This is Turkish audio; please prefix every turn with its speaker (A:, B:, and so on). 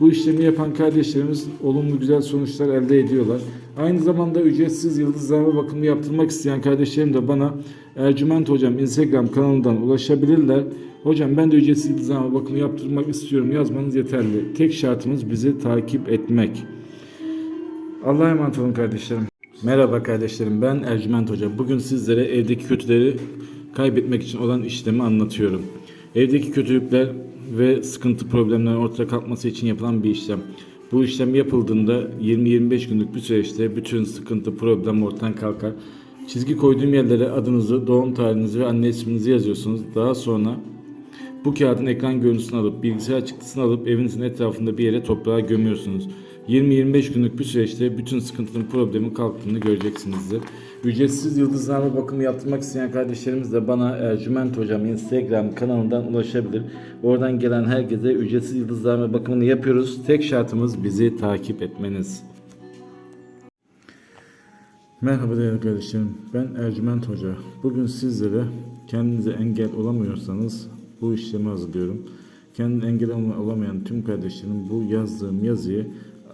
A: Bu işlemi yapan kardeşlerimiz olumlu güzel sonuçlar elde ediyorlar. Aynı zamanda ücretsiz yıldızlarma bakımı yaptırmak isteyen kardeşlerim de bana Ercüment Hocam Instagram kanalından ulaşabilirler. Hocam ben de ücretsiz yıldızlarma bakımı yaptırmak istiyorum yazmanız yeterli. Tek şartımız bizi takip etmek. Allah'a emanet olun kardeşlerim. Merhaba kardeşlerim ben Ercüment Hoca. Bugün sizlere evdeki kötüleri kaybetmek için olan işlemi anlatıyorum. Evdeki kötülükler ve sıkıntı problemlerin ortaya kalkması için yapılan bir işlem. Bu işlem yapıldığında 20-25 günlük bir süreçte bütün sıkıntı problem ortadan kalkar. Çizgi koyduğum yerlere adınızı, doğum tarihinizi ve anne isminizi yazıyorsunuz. Daha sonra bu kağıdın ekran görüntüsünü alıp bilgisayar çıktısını alıp evinizin etrafında bir yere toprağa gömüyorsunuz. 20-25 günlük bir süreçte bütün sıkıntının problemin kalktığını göreceksinizdir. Ücretsiz yıldızlarma bakımı yaptırmak isteyen kardeşlerimiz de bana Ercüment Hocam Instagram kanalından ulaşabilir. Oradan gelen herkese ücretsiz yıldızlarma bakımını yapıyoruz. Tek şartımız bizi takip etmeniz. Merhaba değerli kardeşlerim. Ben Ercüment Hoca. Bugün sizlere kendinize engel olamıyorsanız bu işlemi hazırlıyorum. Kendine engel olamayan tüm kardeşlerim bu yazdığım yazıyı